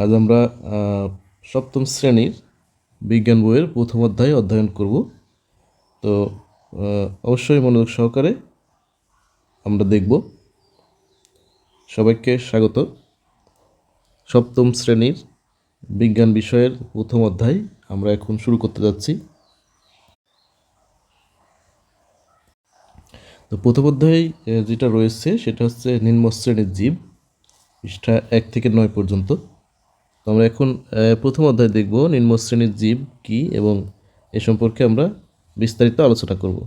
আজ আমরা সপ্তম শ্রেণির বিজ্ঞান বইয়ের প্রথম অধ্যায় অধ্যয়ন করব। তো অবশ্যই মনোযোগ সহকারে আমরা দেখব। সবাইকে স্বাগত। সপ্তম শ্রেণির বিজ্ঞান বিষয়ের প্রথম অধ্যায় আমরা এখন শুরু করতে যাচ্ছি। তো, প্রথম অধ্যায় যেটা রয়েছে সেটা হচ্ছে নিম্ন শ্রেণির জীব, পৃষ্ঠা এক থেকে নয় পর্যন্ত। আমরা এখন প্রথম অধ্যায় দেখব নিম্ন শ্রেণির জীব কি এবং এ সম্পর্কে আমরা বিস্তারিত আলোচনা করব।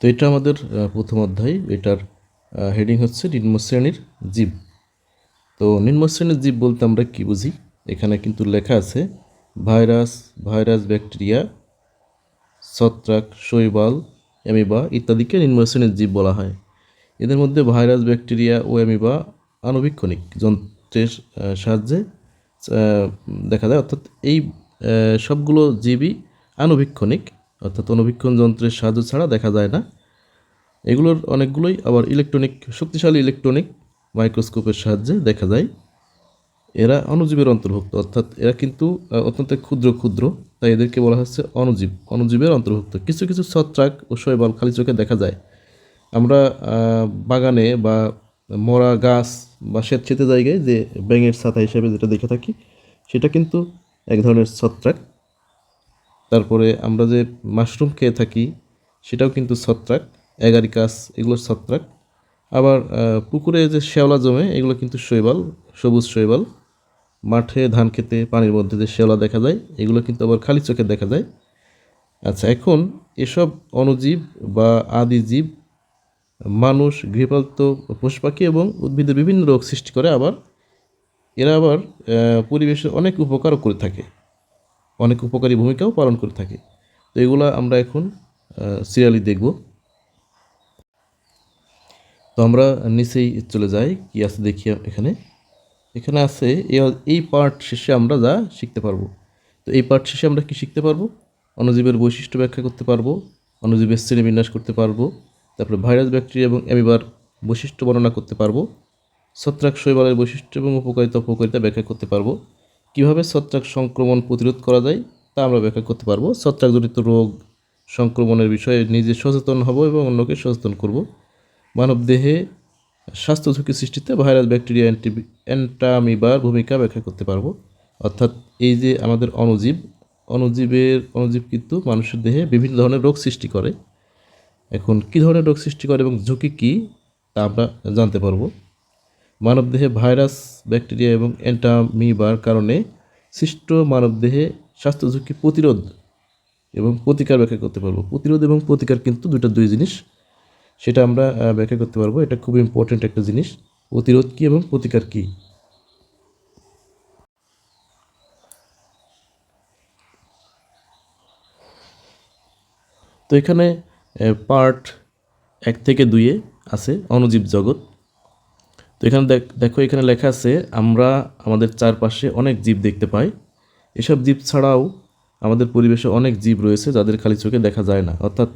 তো এটা আমাদের প্রথম অধ্যায়। এটার হেডিং হচ্ছে নিম্ন শ্রেণির জীব। তো নিম্ন শ্রেণির জীব বলতে আমরা কি বুঝি? এখানে কিন্তু লেখা আছে, ভাইরাস ভাইরাস, ব্যাকটেরিয়া, ছত্রাক, শৈবাল, অ্যামিবা ইত্যাদিকে নিম্ন শ্রেণির জীব বলা হয়। এদের মধ্যে ভাইরাস, ব্যাকটেরিয়া ও অ্যামিবা আণুবীক্ষণিক যন্ত্রের সাহায্যে দেখা যায়। অর্থাৎ এই সবগুলো জীবই আণুবীক্ষণিক, অর্থাৎ অণুবীক্ষণ যন্ত্রের সাহায্য ছাড়া দেখা যায় না। এগুলোর অনেকগুলোই আবার ইলেকট্রনিক, শক্তিশালী ইলেকট্রনিক মাইক্রোস্কোপের সাহায্যে দেখা যায়। এরা অণুজীবের অন্তর্ভুক্ত, অর্থাৎ এরা কিন্তু অত্যন্ত ক্ষুদ্র ক্ষুদ্র, তাই এদেরকে বলা হচ্ছে অণুজীব। অণুজীবের অন্তর্ভুক্ত। কিছু কিছু ছত্রাক ও শৈবাল খালি চোখে দেখা যায়। আমরা বাগানে বা মরা গাছ বা স্বেচ্ছেতে জায়গায় যে ব্যাঙের ছাতা হিসেবে যেটা দেখে থাকি, সেটা কিন্তু এক ধরনের ছত্রাক তারপরে আমরা যে মাশরুম খেয়ে থাকি, সেটাও কিন্তু ছত্রাক অ্যাগারিকাস এগুলো ছত্রাক আবার পুকুরে যে শ্যাওলা জমে, এগুলো কিন্তু শৈবাল, সবুজ শৈবাল। মাঠে ধান খেতে, পানির মধ্যে যে শ্যাওলা দেখা যায়, এগুলো কিন্তু আবার খালি চোখে দেখা যায়। আচ্ছা এখন এসব অণুজীব বা আদি জীব মানুষ, গৃহপালিত পশু পাখি এবং উদ্ভিদের বিভিন্ন রোগ সৃষ্টি করে আবার এরা আবার পরিবেশের অনেক উপকারও করে থাকে। অনেক উপকারী ভূমিকাও পালন করে থাকে। তো এগুলো আমরা এখন সিরিয়ালি দেখব। তো আমরা নিচেই চলে যাই, কি আছে দেখি এখানে। এখানে আছে এই পার্ট শেষে আমরা যা শিখতে পারব। তো এই পার্ট শেষে আমরা কি শিখতে পারব? অণুজীবের বৈশিষ্ট্য ব্যাখ্যা করতে পারব, অণুজীবের শ্রেণীবিন্যাস করতে পারব তারপরে ভাইরাস, ব্যাকটেরিয়া এবং অ্যামিবার বৈশিষ্ট্য বর্ণনা করতে পারব। ছত্রাক শৈবালের বৈশিষ্ট্য এবং উপকারিতা, অপকারিতা ব্যাখ্যা করতে পারব। কীভাবে ছত্রাক সংক্রমণ প্রতিরোধ করা যায় তা আমরা ব্যাখ্যা করতে পারব। ছত্রাকজনিত রোগ সংক্রমণের বিষয়ে নিজে সচেতন হব এবং অন্যকে সচেতন করব। মানব দেহে স্বাস্থ্য ঝুঁকি সৃষ্টিতে ভাইরাস, ব্যাকটেরিয়া, অ্যান্টি অ্যান্টামিবার ভূমিকা ব্যাখ্যা করতে পারব। অর্থাৎ এই যে আমাদের অণুজীব, অণুজীবের, অণুজীব কিন্তু মানুষের দেহে বিভিন্ন ধরনের রোগ সৃষ্টি করে। এখন কী ধরনের রোগ সৃষ্টি করে এবং ঝুঁকি কী, তা আমরা জানতে পারব। মানবদেহে ভাইরাস, ব্যাকটেরিয়া এবং অ্যান্টামিবার কারণে সৃষ্ট মানবদেহে স্বাস্থ্য ঝুঁকি প্রতিরোধ এবং প্রতিকার ব্যাখ্যা করতে পারব। প্রতিরোধ এবং প্রতিকার কিন্তু দুইটা দুই জিনিস, সেটা আমরা ব্যাখ্যা করতে পারব। এটা খুব ইম্পর্ট্যান্ট একটা জিনিস। প্রতিরোধ কী এবং প্রতিকার কী? তো এখানে পার্ট এক থেকে দুইয়ে আছে, অণুজীব জগৎ। তো এখানে দেখ, দেখো এখানে লেখা আছে, আমরা আমাদের চারপাশে অনেক জীব দেখতে পাই। এসব জীব ছাড়াও আমাদের পরিবেশে অনেক জীব রয়েছে যাদের খালি চোখে দেখা যায় না। অর্থাৎ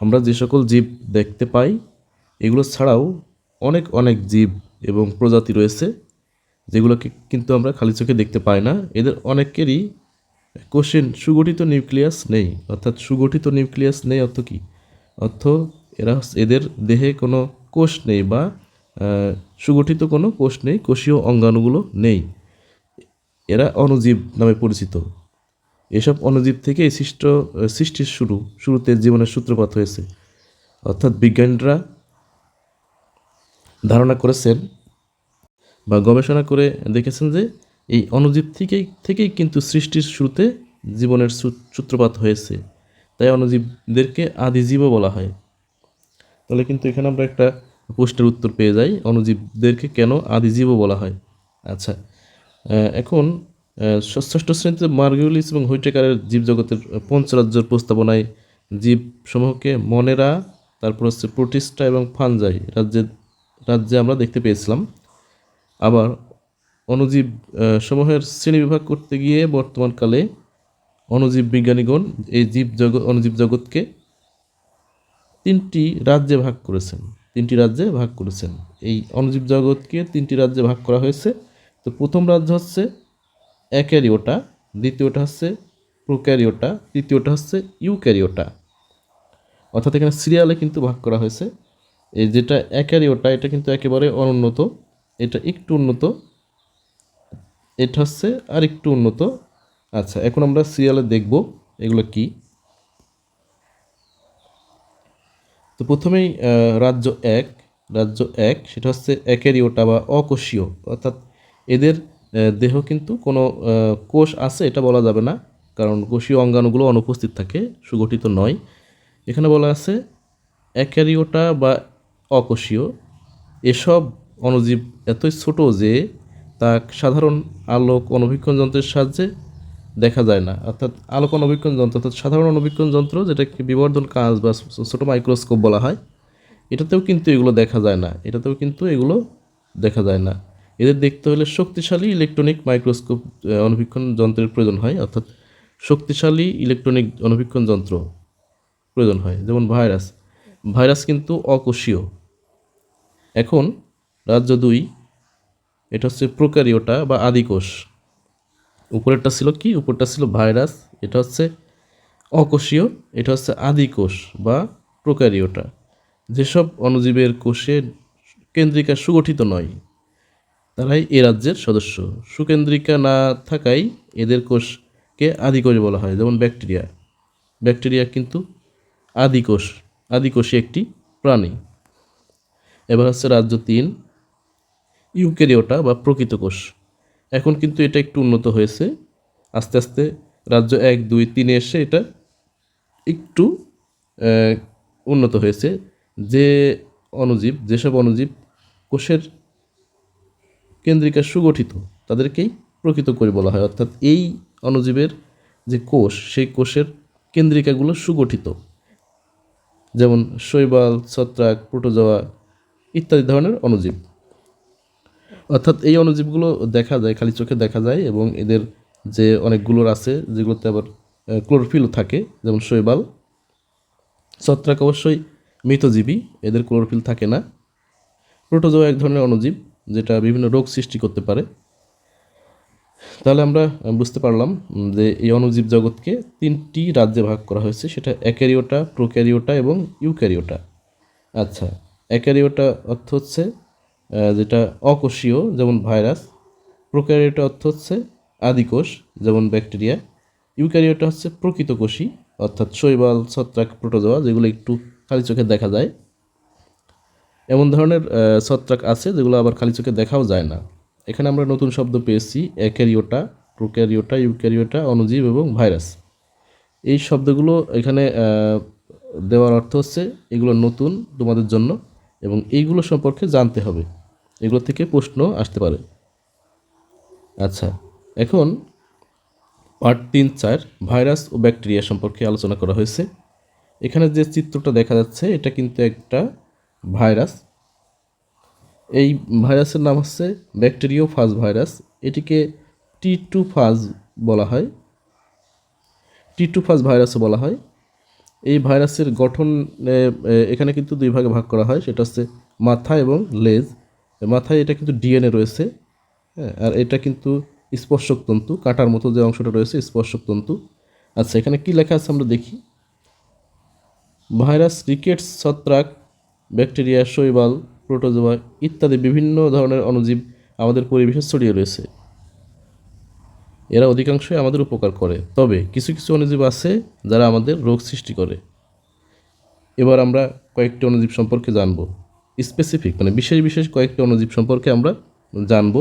আমরা যে সকল জীব দেখতে পাই, এগুলো ছাড়াও অনেক অনেক জীব এবং প্রজাতি রয়েছে, যেগুলোকে কিন্তু আমরা খালি চোখে দেখতে পাই না। এদের অনেকেরই কোশ্চেন সুগঠিত নিউক্লিয়াস নেই। অর্থাৎ সুগঠিত নিউক্লিয়াস নেই অর্থ কী? অর্থ এরা এদের দেহে কোনো কোষ নেই বা সুগঠিত কোনো কোষ নেই, কোষীয় অঙ্গাণুগুলো নেই। এরা অণুজীব নামে পরিচিত। এসব অণুজীব থেকে সৃষ্ট সৃষ্টির শুরু, শুরুতে জীবনের সূত্রপাত হয়েছে। অর্থাৎ বিজ্ঞানীরা ধারণা করেছেন বা গবেষণা করে দেখেছেন যে এই অণুজীব থেকেই থেকেই কিন্তু সৃষ্টির শুরুতে জীবনের সূত্রপাত হয়েছে। তাই অণুজীবদেরকে আদিজীবও বলা হয়। তাহলে কিন্তু এখানে আমরা একটা প্রশ্নের উত্তর পেয়ে যাই অণুজীবদেরকে কেন আদিজীবও বলা হয়? আচ্ছা এখন ষষ্ঠ শ্রেণীতে মার্গুলিস এবং হৈটেকারের জীবজগতের পঞ্চরাজ্যর প্রস্তাবনায় জীবসমূহকে মনেরা তারপর হচ্ছে প্রোটিস্টা এবং ফানজাই রাজ্যে রাজ্যে আমরা দেখতে পেয়েছিলাম। আবার অণুজীব আহ, সমূহের শ্রেণীবিভাগ করতে গিয়ে বর্তমানকালে অণুজীব বিজ্ঞানীগণ এই জীব জগৎ, অণুজীব জগৎকে তিনটি রাজ্যে ভাগ করেছেন। তিনটি রাজ্যে ভাগ করেছেন। এই অণুজীব জগৎকে তিনটি রাজ্যে ভাগ করা হয়েছে। তো প্রথম রাজ্য হচ্ছে অ্যাক্যারিওটা দ্বিতীয়টা হচ্ছে প্রোক্যারিওটা, তৃতীয়টা হচ্ছে ইউক্যারিওটা। অর্থাৎ এখানে সিরিয়ালে কিন্তু ভাগ করা হয়েছে। এই যেটা অ্যাক্যারিওটা এটা কিন্তু একেবারে অনুন্নত, এটা একটু উন্নত, এটা হচ্ছে আর একটু উন্নত আচ্ছা এখন আমরা সিরিয়ালে দেখব এগুলো কি। তো প্রথমেই রাজ্য এক রাজ্য এক, সেটা হচ্ছে অ্যাক্যারিওটা বা অকোষীয়। অর্থাৎ এদের দেহ কিন্তু কোনো কোষ আছে, এটা বলা যাবে না, কারণ কোষীয় অঙ্গাণুগুলো অনুপস্থিত থাকে, সুগঠিত নয়। এখানে বলা আছে অ্যাক্যারিওটা বা অকোষীয়। এসব অণুজীব এতই ছোট যে তা সাধারণ আলোক অণুবীক্ষণ যন্ত্রের সাহায্যে দেখা যায় না। অর্থাৎ আলোক অণুবীক্ষণ যন্ত্র অর্থাৎ সাধারণ অণুবীক্ষণ যন্ত্র যেটাকে বিবর্ধন কাজ বা ছোটো মাইক্রোস্কোপ বলা হয় এটাতেও কিন্তু এগুলো দেখা যায় না। এটাতেও কিন্তু এগুলো দেখা যায় না। এদের দেখতে হলে শক্তিশালী ইলেকট্রনিক মাইক্রোস্কোপ আহ, যন্ত্রের প্রয়োজন হয় অর্থাৎ শক্তিশালী ইলেকট্রনিক অণুবীক্ষণ যন্ত্র প্রয়োজন হয় যেমন ভাইরাস ভাইরাস কিন্তু অকোষীয়। এখন রাজ্য দুই এটা হচ্ছে প্রোক্যারিওটা বা আদিকোষ। উপরেরটা ছিল কি? উপরটা ছিল ভাইরাস, এটা হচ্ছে অকোষীয়, এটা হচ্ছে আদিকোষ বা প্রোক্যারিওটা যেসব অণুজীবের কোষে কেন্দ্রিকা সুগঠিত নয়, তারাই এ রাজ্যের সদস্য। সুকেন্দ্রিকা না থাকায় এদের কোষকে আদিকোষ বলা হয়, যেমন ব্যাকটেরিয়া। ব্যাকটেরিয়া কিন্তু আদিকোষ, আদিকোষী একটি প্রাণী। এবার হচ্ছে রাজ্য তিন, ইউক্যারিওটা বা প্রকৃত কোষ। এখন কিন্তু এটা একটু উন্নত হয়েছে। আস্তে আস্তে রাজ্য এক, দুই, তিনে এসে এটা একটু উন্নত হয়েছে। যে অণুজীব, যেসব অণুজীব কোষের কেন্দ্রিকা সুগঠিত, তাদেরকেই প্রকৃত করে বলা হয়। অর্থাৎ এই অণুজীবের যে কোষ, সেই কোষের কেন্দ্রিকাগুলো সুগঠিত। যেমন শৈবাল, ছত্রাক, প্রোটোজোয়া ইত্যাদি ধরনের অণুজীব। অর্থাৎ এই অণুজীবগুলো দেখা যায়, খালি চোখে দেখা যায় এবং এদের যে অনেকগুলোর আছে, যেগুলোতে আবার ক্লোরোফিলও থাকে, যেমন শৈবাল, ছত্রাক অবশ্যই মৃতজীবী, এদের ক্লোরোফিল থাকে না। প্রোটোজোয়া এক ধরনের অণুজীব, যেটা বিভিন্ন রোগ সৃষ্টি করতে পারে। তাহলে আমরা বুঝতে পারলাম যে এই অণুজীব জগৎকে তিনটি রাজ্যে ভাগ করা হয়েছে, সেটা অ্যাক্যারিওটা প্রোক্যারিওটা এবং ইউক্যারিওটা। আচ্ছা অ্যাক্যারিওটা অর্থ হচ্ছে যেটা অকোষীয়, যেমন ভাইরাস। প্রোক্যারিওটা অর্থ হচ্ছে আদিকোষ, যেমন ব্যাকটেরিয়া। ইউক্যারিওটা হচ্ছে প্রকৃত কোষী, অর্থাৎ শৈবাল, ছত্রাক, প্রোটোজোয়া, যেগুলো একটু খালি চোখে দেখা যায়। এমন ধরনের ছত্রাক আছে যেগুলো আবার খালি চোখে দেখাও যায় না। এখানে আমরা নতুন শব্দ পেয়েছি অ্যাক্যারিওটা প্রোক্যারিওটা, ইউক্যারিওটা, অণুজীব এবং ভাইরাস। এই শব্দগুলো এখানে দেওয়ার অর্থ হচ্ছে এগুলো নতুন তোমাদের জন্য এবং এইগুলো সম্পর্কে জানতে হবে। এগুলো থেকে প্রশ্ন আসতে পারে। আচ্ছা এখন পার্ট তিন চার, ভাইরাস ও ব্যাকটেরিয়া সম্পর্কে আলোচনা করা হয়েছে। এখানে যে চিত্রটা দেখা যাচ্ছে, এটা কিন্তু একটা ভাইরাস। এই ভাইরাসের নাম হচ্ছে ব্যাকটেরিও ফাজ ভাইরাস। এটিকে টি টু ফাজ বলা হয়। টি টু ফাজ ভাইরাসও বলা হয়। এই ভাইরাসের গঠন এখানে কিন্তু দুই ভাগে ভাগ করা হয়। সেটা হচ্ছে মাথা এবং লেজ। মাথায় এটা কিন্তু ডিএনএ রয়েছে হ্যাঁ আর এটা কিন্তু স্পর্শক তন্তু, কাটার মতো যে অংশটা রয়েছে, স্পর্শক তন্তু। আচ্ছা এখানে কি লেখা আছে আমরা দেখি। ভাইরাস রিকেটস ছত্রাক, ব্যাকটেরিয়া, শৈবাল প্রোটোজোয়া ইত্যাদি বিভিন্ন ধরনের অণুজীব আমাদের পরিবেশে ছড়িয়ে রয়েছে। এরা অধিকাংশই আমাদের উপকার করে। তবে কিছু কিছু অণুজীব আছে যারা আমাদের রোগ সৃষ্টি করে। এবার আমরা কয়েকটি অণুজীব সম্পর্কে জানব। স্পেসিফিক মানে বিশেষ বিশেষ কয়েকটি অণুজীব সম্পর্কে আমরা জানব,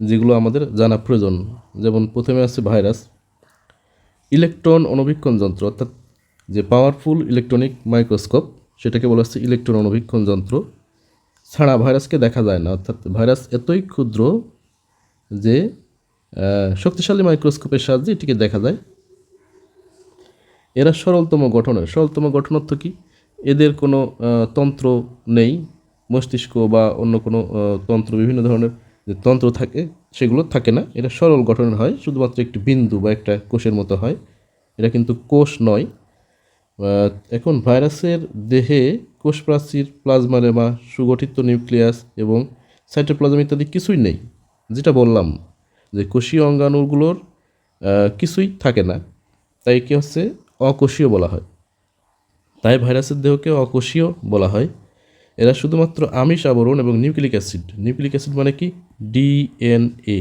যেগুলো আমাদের জানা প্রয়োজন। যেমন প্রথমে আছে ভাইরাস। ইলেকট্রন অণুবীক্ষণ যন্ত্র, অর্থাৎ যে পাওয়ারফুল ইলেকট্রনিক মাইক্রোস্কোপ সেটাকে বলা হচ্ছে ইলেকট্রন অণুবীক্ষণ যন্ত্র। ছাড়া ভাইরাসকে দেখা যায় না, অর্থাৎ ভাইরাস এতই ক্ষুদ্র যে শক্তিশালী মাইক্রোস্কোপের সাহায্যে এটিকে দেখা যায়। এরা সরলতম গঠনের। সরলতম গঠন অর্থ কি? এদের কোনো তন্ত্র নেই। মস্তিষ্ক বা অন্য কোনো তন্ত্র, বিভিন্ন ধরনের যে তন্ত্র থাকে, সেগুলো থাকে না। এটা সরল গঠনের হয়, শুধুমাত্র একটি বিন্দু বা একটা কোষের মতো হয়। এটা কিন্তু কোষ নয়। এখন ভাইরাসের দেহে কোষ প্রাচীর প্লাজমা লেমা সুগঠিত নিউক্লিয়াস এবং সাইটোপ্লাজম ইত্যাদি কিছুই নেই। যেটা বললাম যে কোষীয় অঙ্গাণুগুলোর কিছুই থাকে না। তাই কি হচ্ছে অকোষীয় বলা হয়। তাই ভাইরাসের দেহকে অকোষীয় বলা হয়। এরা শুধুমাত্র আমিষ আবরণ এবং নিউক্লিক অ্যাসিড। নিউক্লিক অ্যাসিড মানে কি? ডিএনএ।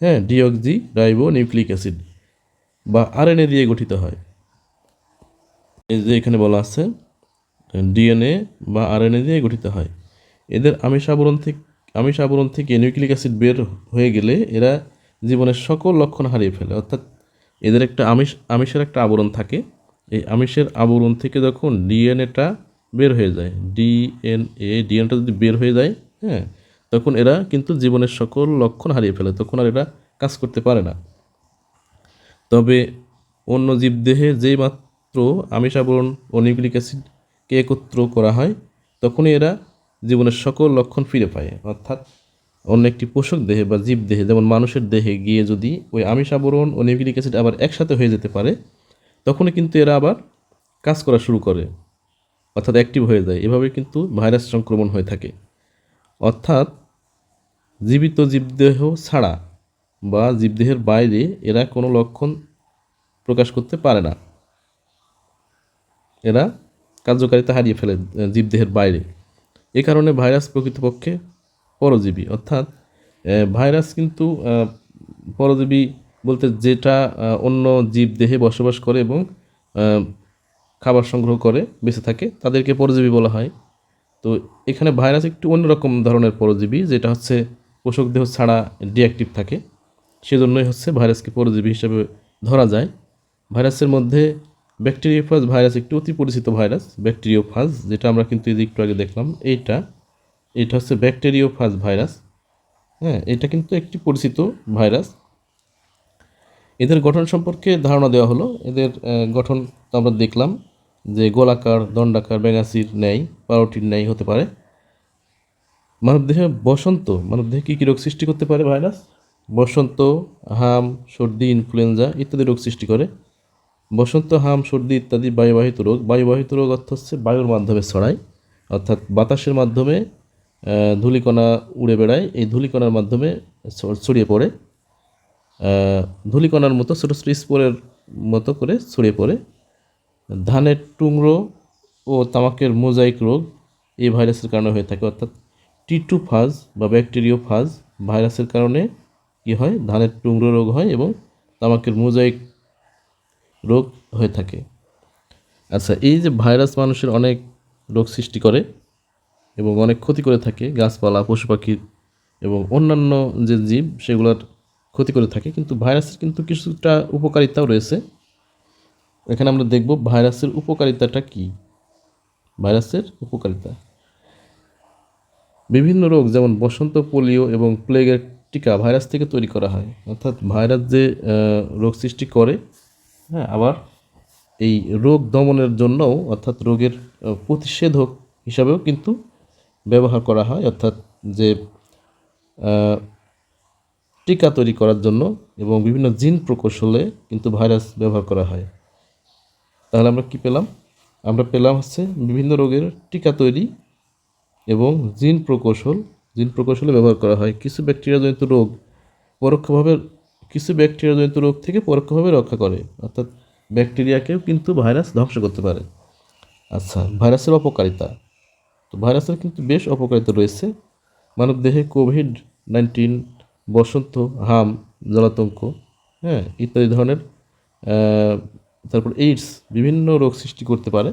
হ্যাঁ ডিঅক্সি রাইবো নিউক্লিক অ্যাসিড বা আরএনএ দিয়ে গঠিত হয়। এই যে এখানে বলা আছে, ডিএনএ বা আরএনএ দিয়ে গঠিত হয়। এদের আমিষ আবরণ থেকে আমিষ আবরণ থেকে নিউক্লিক অ্যাসিড বের হয়ে গেলে এরা জীবনের সকল লক্ষণ হারিয়ে ফেলে। অর্থাৎ এদের একটা আমিষ আমিষের একটা আবরণ থাকে। এই আমিষের আবরণ থেকে যখন ডিএনএটা বের হয়ে যায়। ডিএনএ, ডিএনএটা যদি বের হয়ে যায় হ্যাঁ তখন এরা কিন্তু জীবনের সকল লক্ষণ হারিয়ে ফেলে, তখন আর এরা কাজ করতে পারে না। তবে অন্য জীবদেহে যেই মাত্র আমিষ আবরণ ও নিউক্লিক অ্যাসিডকে একত্র করা হয়, তখনই এরা জীবনের সকল লক্ষণ ফিরে পায়। অর্থাৎ অন্য একটি পোষক দেহে বা জীব দেহে, যেমন মানুষের দেহে গিয়ে যদি ওই আমিষ আবরণ ও নিউক্লিক অ্যাসিড আবার একসাথে হয়ে যেতে পারে, তখনই কিন্তু এরা আবার কাজ করা শুরু করে। অর্থাৎ অ্যাক্টিভ হয়ে যায়, এভাবে কিন্তু ভাইরাস সংক্রমণ হয়ে থাকে। অর্থাৎ জীবিত জীবদেহ ছাড়া বা জীবদেহের বাইরে এরা কোনো লক্ষণ প্রকাশ করতে পারে না। এরা কার্যকারিতা হারিয়ে ফেলে জীবদেহের বাইরে। এ কারণে ভাইরাস প্রকৃতপক্ষে পরজীবী। অর্থাৎ ভাইরাস কিন্তু পরজীবী বলতে যেটা অন্য জীবদেহে বসবাস করে এবং খাবার সংগ্রহ করে, বেঁচে থাকে, তাদেরকে পরজীবী বলা হয়। তো এখানে ভাইরাস একটু অন্যরকম ধরনের পরজীবী, যেটা হচ্ছে পোষক দেহ ছাড়া ডিঅ্যাক্টিভ থাকে। সেজন্যই হচ্ছে ভাইরাসকে পরজীবী হিসেবে ধরা যায়। ভাইরাসের মধ্যে ব্যাকটেরিওফাজ ভাইরাস একটি অতি পরিচিত ভাইরাস, ব্যাকটেরিওফাজ, যেটা আমরা কিন্তু এই একটু আগে দেখলাম। এইটা এটা হচ্ছে ব্যাকটেরিওফাজ ভাইরাস। হ্যাঁ এটা কিন্তু একটি পরিচিত ভাইরাস। এদের গঠন সম্পর্কে ধারণা দেওয়া হলো। এদের গঠন তো আমরা দেখলাম। যে গোলাকার, দণ্ডাকার ব্যাঙাচির ন্যায় পাউরুটির ন্যায় হতে পারে। মানবদেহে বসন্ত মানবদেহে কী কী রোগ সৃষ্টি করতে পারে ভাইরাস? বসন্ত, হাম, সর্দি, ইনফ্লুয়েঞ্জা ইত্যাদি রোগ সৃষ্টি করে। বসন্ত, হাম, সর্দি ইত্যাদি বায়ুবাহিত রোগ। বায়ুবাহিত রোগ অর্থ হচ্ছে বায়ুর মাধ্যমে ছড়ায়, অর্থাৎ বাতাসের মাধ্যমে ধূলিকণা উড়ে বেড়ায়, এই ধূলিকণার মাধ্যমে ছড়িয়ে পড়ে। ধূলিকণার মতো ছোটো ছোটো স্পোরের মতো করে ছড়িয়ে পড়ে। ধানের টুংরো ও তামাকের মোজাইক রোগ এই ভাইরাসের কারণে হয়ে থাকে। অর্থাৎ টিটু ফাজ বা ব্যাকটেরিও ফাজ ভাইরাসের কারণে কি হয়? ধানের টুংরো রোগ হয় এবং তামাকের মোজাইক রোগ হয়ে থাকে। আচ্ছা এই যে ভাইরাস মানুষের অনেক রোগ সৃষ্টি করে এবং অনেক ক্ষতি করে থাকে, গাছপালা পশু পাখির এবং অন্যান্য যে জীব, সেগুলোর ক্ষতি করে থাকে, কিন্তু ভাইরাসের কিন্তু কিছুটা উপকারিতাও রয়েছে। এখানে আমরা দেখব ভাইরাসের উপকারিতাটা কি? ভাইরাসের উপকারিতা। বিভিন্ন রোগ যেমন বসন্ত, পোলিও এবং প্লেগের টিকা ভাইরাস থেকে তৈরি করা হয়। অর্থাৎ ভাইরাস যে রোগ সৃষ্টি করে হ্যাঁ আবার এই রোগ দমনের জন্যও, অর্থাৎ রোগের প্রতিষেধক হিসাবেও কিন্তু ব্যবহার করা হয়। অর্থাৎ যে টিকা তৈরি করার জন্য এবং বিভিন্ন জিন প্রকৌশলে কিন্তু ভাইরাস ব্যবহার করা হয়। তাহলে আমরা কি পেলাম? আমরা পেলাম হচ্ছে বিভিন্ন রোগের টিকা তৈরি এবং জিন প্রকৌশল। জিন প্রকৌশলে ব্যবহার করা হয়। কিছু ব্যাকটেরিয়াজনিত রোগ পরোক্ষভাবে, কিছু ব্যাকটেরিয়াজনিত রোগ থেকে পরোক্ষভাবে রক্ষা করে। অর্থাৎ ব্যাকটেরিয়াকেও কিন্তু ভাইরাস ধ্বংস করতে পারে। আচ্ছা ভাইরাসের অপকারিতা। তো ভাইরাসের কিন্তু বেশ অপকারিতা রয়েছে। মানবদেহে কোভিড নাইন্টিন, বসন্ত, হাম, জলাতঙ্ক হ্যাঁ ইত্যাদি ধরনের তারপর এইডস বিভিন্ন রোগ সৃষ্টি করতে পারে।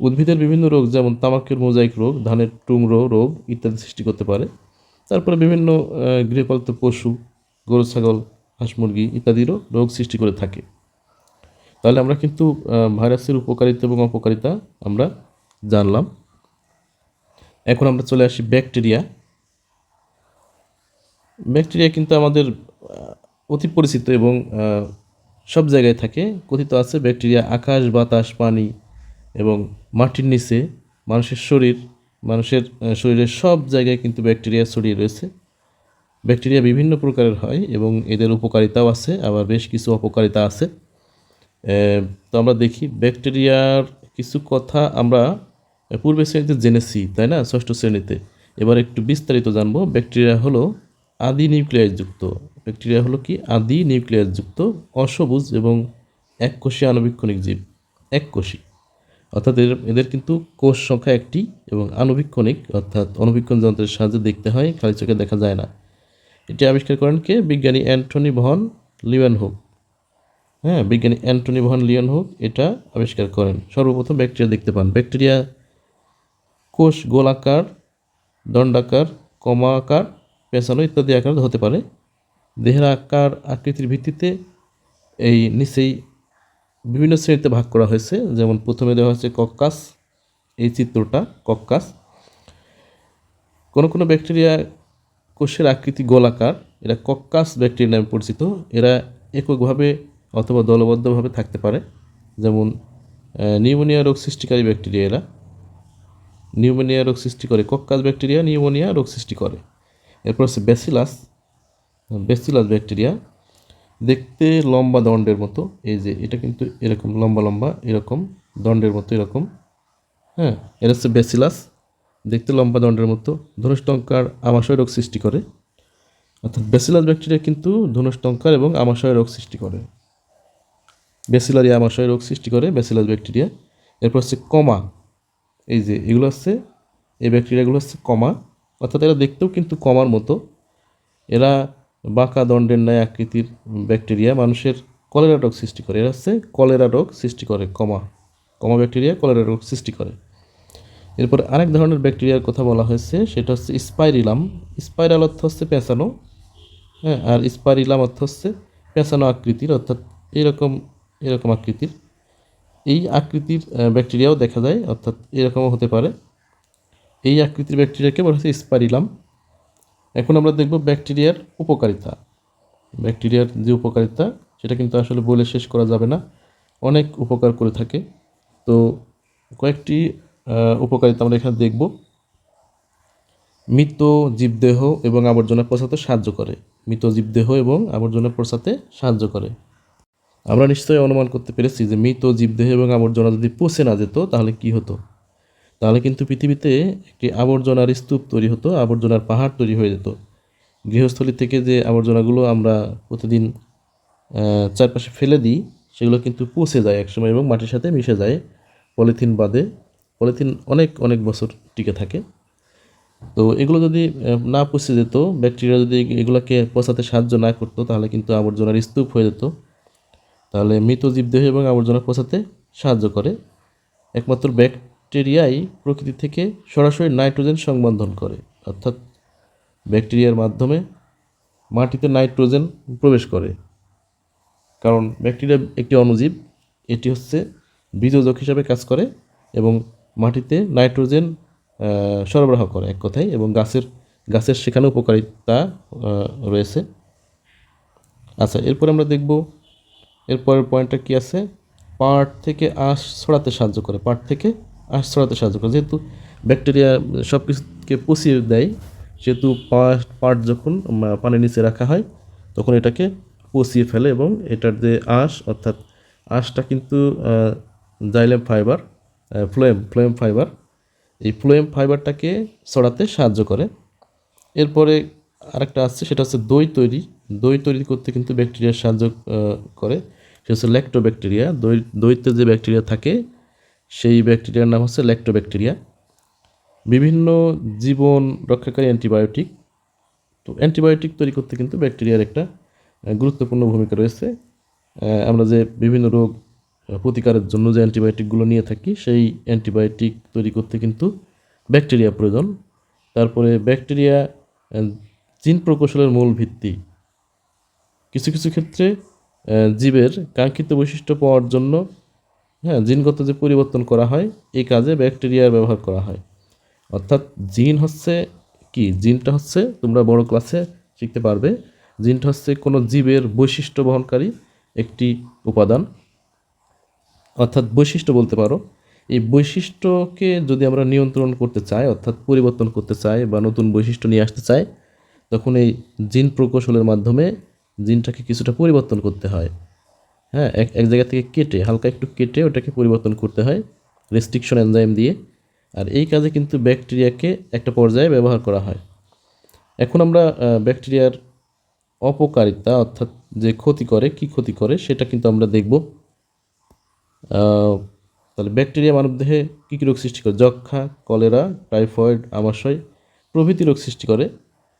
উদ্ভিদের বিভিন্ন রোগ যেমন তামাকের মোজাইক রোগ, ধানের টুংরো রোগ ইত্যাদি সৃষ্টি করতে পারে। তারপরে বিভিন্ন গৃহপালিত পশু, গরু, ছাগল, হাঁস মুরগি ইত্যাদিরও রোগ সৃষ্টি করে থাকে। তাহলে আমরা কিন্তু ভাইরাসের উপকারিতা এবং অপকারিতা আমরা জানলাম। এখন আমরা চলে আসি ব্যাকটেরিয়া। ব্যাকটেরিয়া কিন্তু আমাদের অতি পরিচিত এবং সব জায়গায় থাকে। কথিত আছে, ব্যাকটেরিয়া, আকাশ, বাতাস, পানি এবং মাটির নিচে মানুষের শরীর, মানুষের শরীরের সব জায়গায় কিন্তু ব্যাকটেরিয়া ছড়িয়ে রয়েছে। ব্যাকটেরিয়া বিভিন্ন প্রকারের হয় এবং এদের উপকারিতাও আছে, আবার বেশ কিছু অপকারিতা আছে। তো আমরা দেখি, ব্যাকটেরিয়ার কিছু কথা আমরা পূর্বের শ্রেণীতে জেনেছি, তাই না? ষষ্ঠ শ্রেণীতে। এবার একটু বিস্তারিত জানব। ব্যাকটেরিয়া হলো আদি নিউক্লিয়াসযুক্ত ব্যাকটেরিয়া হলো কি? আদি নিউক্লিয়াসযুক্ত অসবুজ এবং এককোষী আণুবীক্ষণিক জীব, এককোষী। অর্থাৎ এদের এদের কিন্তু কোষ সংখ্যা একটি এবং আণুবীক্ষণিক অর্থাৎ অণুবীক্ষণ যন্ত্রের সাহায্যে দেখতে হয়, খালি চোখে দেখা যায় না। এটি আবিষ্কার করেন কে? বিজ্ঞানী অ্যান্টনি ভন লিওয়েনহুক হ্যাঁ বিজ্ঞানী অ্যান্টনি ভন লিওনহুক এটা আবিষ্কার করেন। সর্বপ্রথম ব্যাকটেরিয়া দেখতে পান। ব্যাকটেরিয়া কোষ গোলাকার, দণ্ডাকার, কমাকার পেঁচানো ইত্যাদি আকার হতে পারে। দেহের আকার, আকৃতির ভিত্তিতে এই নিচেই বিভিন্ন শ্রেণীতে ভাগ করা হয়েছে। যেমন প্রথমে দেওয়া হয়েছে কক্কাস, এই চিত্রটা কক্কাস। কোনো কোনো ব্যাকটেরিয়া কোষের আকৃতি গোলাকার এরা কক্কাস ব্যাকটেরিয়া নামে পরিচিত। এরা এককভাবে অথবা দলবদ্ধভাবে থাকতে পারে। যেমন নিউমোনিয়া রোগ সৃষ্টিকারী ব্যাকটেরিয়া এরা। নিউমোনিয়া রোগ সৃষ্টি করে কক্কাস ব্যাকটেরিয়া, নিউমোনিয়া রোগ সৃষ্টি করে। এরপর হচ্ছে ব্যাসিলাস। ব্যাসিলাস ব্যাকটেরিয়া দেখতে লম্বা দণ্ডের মতো, এই যে এটা কিন্তু এরকম লম্বা লম্বা, এরকম দণ্ডের মতো, এরকম হ্যাঁ এটা হচ্ছে বেসিলাস দেখতে লম্বা দণ্ডের মতো, ধনুষ্টঙ্কার আমাশয় রোগ সৃষ্টি করে। অর্থাৎ বেসিলাস ব্যাকটেরিয়া কিন্তু ধনুষ্টঙ্কার এবং আমাশয় রোগ সৃষ্টি করে। বেসিলারি আমাশয় রোগ সৃষ্টি করে বেসিলাস ব্যাকটেরিয়া এরপর হচ্ছে কমা, এই যে এগুলো হচ্ছে, এই ব্যাকটেরিয়াগুলো হচ্ছে কমা। অর্থাৎ এরা দেখতেও কিন্তু কমার মতো। এরা বাঁকা দণ্ডের ন্যায় আকৃতির ব্যাকটেরিয়া মানুষের কলেরা রোগ সৃষ্টি করে। এরা হচ্ছে কলেরা রোগ সৃষ্টি করে, কমা। কমা ব্যাকটেরিয়া কলেরা রোগ সৃষ্টি করে। এরপর আরেক ধরনের ব্যাকটেরিয়ার কথা বলা হয়েছে, সেটা হচ্ছে স্পাইরিলাম। স্পাইরাল অর্থ হচ্ছে পেঁচানো হ্যাঁ আর স্পাইরিলাম অর্থ হচ্ছে পেঁচানো আকৃতির, অর্থাৎ এরকম এরকম আকৃতির। এই আকৃতির ব্যাকটেরিয়াও দেখা যায়, অর্থাৎ এরকমও হতে পারে। এই আকৃতির ব্যাকটেরিয়াকে বলা হচ্ছে স্পাইরিলাম। এখন আমরা দেখব ব্যাকটেরিয়ার উপকারিতা। ব্যাকটেরিয়ার যে উপকারিতা, সেটা কিন্তু আসলে বলে শেষ করা যাবে না। অনেক উপকার করে থাকে। তো কয়েকটি উপকারিতা আমরা এখানে দেখব। মৃত জীবদেহ এবং আবর্জনা পচাতে সাহায্য করে। মৃত জীবদেহ এবং আবর্জনা পচাতে সাহায্য করে। আমরা নিশ্চয়ই অনুমান করতে পেরেছি যে মৃত জীবদেহ এবং আবর্জনা যদি পচে না যেত, তাহলে কি হতো? তাহলে কিন্তু পৃথিবীতে একটি আবর্জনার স্তূপ তৈরি হতো, আবর্জনার পাহাড় তৈরি হয়ে যেত। গৃহস্থলী থেকে যে আবর্জনাগুলো আমরা প্রতিদিন চারপাশে ফেলে দিই, সেগুলো কিন্তু পচে যায় একসময় এবং মাটির সাথে মিশে যায়। পলিথিন বাদে, পলিথিন অনেক অনেক বছর টিকে থাকে। তো এগুলো যদি না পচে যেত, ব্যাকটেরিয়া যদি এগুলোকে পচাতে সাহায্য না করতো, তাহলে কিন্তু আবর্জনার স্তূপ হয়ে যেত। তাহলে মৃত জীবদেহ এবং আবর্জনা পচাতে সাহায্য করে। একমাত্র ব্যাকটেরিয়াই প্রকৃতি থেকে সরাসরি নাইট্রোজেন সংবন্ধন করে। অর্থাৎ ব্যাকটেরিয়ার মাধ্যমে মাটিতে নাইট্রোজেন প্রবেশ করে। কারণ ব্যাকটেরিয়া একটি অণুজীব, এটি হচ্ছে বীজোজক হিসাবে কাজ করে এবং মাটিতে নাইট্রোজেন সরবরাহ করে এক কথায় এবং গাছের গাছের সেখানে উপকারিতা রয়েছে। আচ্ছা এরপর আমরা দেখব এরপরের পয়েন্টটা কি আছে। পাট থেকে আঁশ ছড়াতে সাহায্য করে। পাট থেকে আঁশ ছড়াতে সাহায্য করে। যেহেতু ব্যাকটেরিয়া সব কিছুকে পচিয়ে দেয়, সেহেতু পার্ট পার্ট যখন পানির নিচে রাখা হয়, তখন এটাকে পচিয়ে ফেলে এবং এটার যে আঁশ, অর্থাৎ আঁশটা কিন্তু xylem fibre phloem phloem fibre, এই ফ্লোয়েম ফাইবারটাকে ছড়াতে সাহায্য করে। এরপরে আরেকটা আসছে সেটা হচ্ছে দই তৈরি। দই তৈরি করতে কিন্তু ব্যাকটেরিয়া সাহায্য করে। সেটা হচ্ছে ল্যাক্টো ব্যাকটেরিয়া দই, দইতে যে ব্যাকটেরিয়া থাকে সেই ব্যাকটেরিয়ার নাম হচ্ছে ল্যাক্টোব্যাকটেরিয়া। বিভিন্ন জীবন রক্ষাকারী অ্যান্টিবায়োটিক। তো অ্যান্টিবায়োটিক তৈরি করতে কিন্তু ব্যাকটেরিয়ার একটা গুরুত্বপূর্ণ ভূমিকা রয়েছে। আমরা যে বিভিন্ন রোগ প্রতিকারের জন্য যে অ্যান্টিবায়োটিকগুলো নিয়ে থাকি, সেই অ্যান্টিবায়োটিক তৈরি করতে কিন্তু ব্যাকটেরিয়া প্রয়োজন। তারপরে ব্যাকটেরিয়া জিন প্রকৌশলের মূল ভিত্তি। কিছু কিছু ক্ষেত্রে জীবের কাঙ্ক্ষিত বৈশিষ্ট্য পাওয়ার জন্য হ্যাঁ জিনগত যে পরিবর্তন করা হয়, এই কাজে ব্যাকটেরিয়ার ব্যবহার করা হয়। অর্থাৎ জিন হচ্ছে কি? জিনটা হচ্ছে, তোমরা বড় ক্লাসে শিখতে পারবে, জিনটা হচ্ছে কোনো জীবের বৈশিষ্ট্য বহনকারী একটি উপাদান। অর্থাৎ বৈশিষ্ট্য বলতে পারো, এই বৈশিষ্ট্যকে যদি আমরা নিয়ন্ত্রণ করতে চাই, অর্থাৎ পরিবর্তন করতে চাই বা নতুন বৈশিষ্ট্য নিয়ে আসতে চাই, তখন এই জিন প্রকৌশলের মাধ্যমে জিনটাকে কিছুটা পরিবর্তন করতে হয়। হ্যাঁ এক এক জায়গা থেকে কেটে, হালকা একটু কেটে ওটাকে পরিবর্তন করতে হয় রেস্ট্রিকশন এনজাইম দিয়ে। আর এই কাজে কিন্তু ব্যাকটেরিয়াকে একটা পর্যায়ে ব্যবহার করা হয়। এখন আমরা ব্যাকটেরিয়ার অপকারিতা অর্থাৎ যে ক্ষতি করে, কি ক্ষতি করে সেটা কিন্তু আমরা দেখব। তাহলে ব্যাকটেরিয়া মানবদেহে কী কী রোগ সৃষ্টি করে? যক্ষা কলেরা টাইফয়েড আমাশয় প্রভৃতি রোগ সৃষ্টি করে।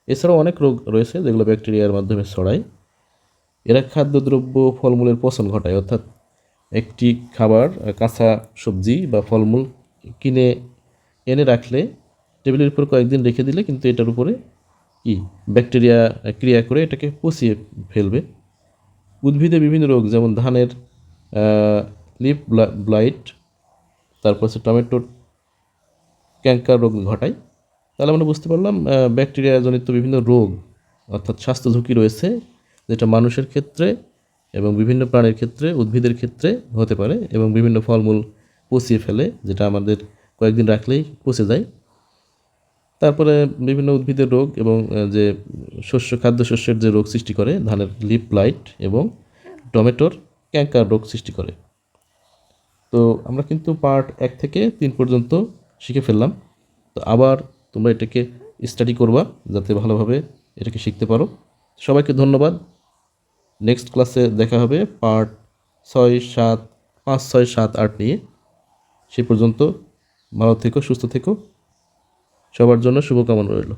এছাড়াও অনেক রোগ রয়েছে যেগুলো ব্যাকটেরিয়ার মাধ্যমে ছড়ায়। এরা খাদ্যদ্রব্য ফলমূলের পচন ঘটায়, অর্থাৎ একটি খাবার কাঁচা সবজি বা ফলমূল কিনে, এনে রাখলে টেবিলের উপর কয়েকদিন রেখে দিলে কিন্তু এটার উপরে কি ব্যাকটেরিয়া ক্রিয়া করে এটাকে পচিয়ে ফেলবে। উদ্ভিদে বিভিন্ন রোগ, যেমন ধানের লিপ ব্লাইট, তারপর হচ্ছে টমেটোর ক্যাঙ্কার রোগ ঘটায়। তাহলে আমরা বুঝতে পারলাম ব্যাকটেরিয়াজনিত বিভিন্ন রোগ, অর্থাৎ স্বাস্থ্য ঝুঁকি রয়েছে যেটা মানুষের ক্ষেত্রে এবং বিভিন্ন প্রাণীর ক্ষেত্রে, উদ্ভিদের ক্ষেত্রে হতে পারে এবং বিভিন্ন ফলমূল পচিয়ে ফেলে, যেটা আমাদের কয়েকদিন রাখলেই পচে যায়। তারপরে বিভিন্ন উদ্ভিদের রোগ এবং যে শস্য খাদ্য শস্যের যে রোগ সৃষ্টি করে, ধানের লিপ লাইট এবং টমেটোর ক্যাঙ্কার রোগ সৃষ্টি করে। তো আমরা কিন্তু পার্ট এক থেকে তিন পর্যন্ত শিখে ফেললাম। তো আবার তোমরা এটাকে স্টাডি করবা, যাতে ভালোভাবে এটাকে শিখতে পারো। সবাইকে ধন্যবাদ। নেক্সট ক্লাসে দেখা হবে পার্ট ছয় সাত, পাঁচ ছয় সাত আট নিয়ে। সে পর্যন্ত ভালো থেকো, সুস্থ থেকো। সবার জন্য শুভকামনা রইল।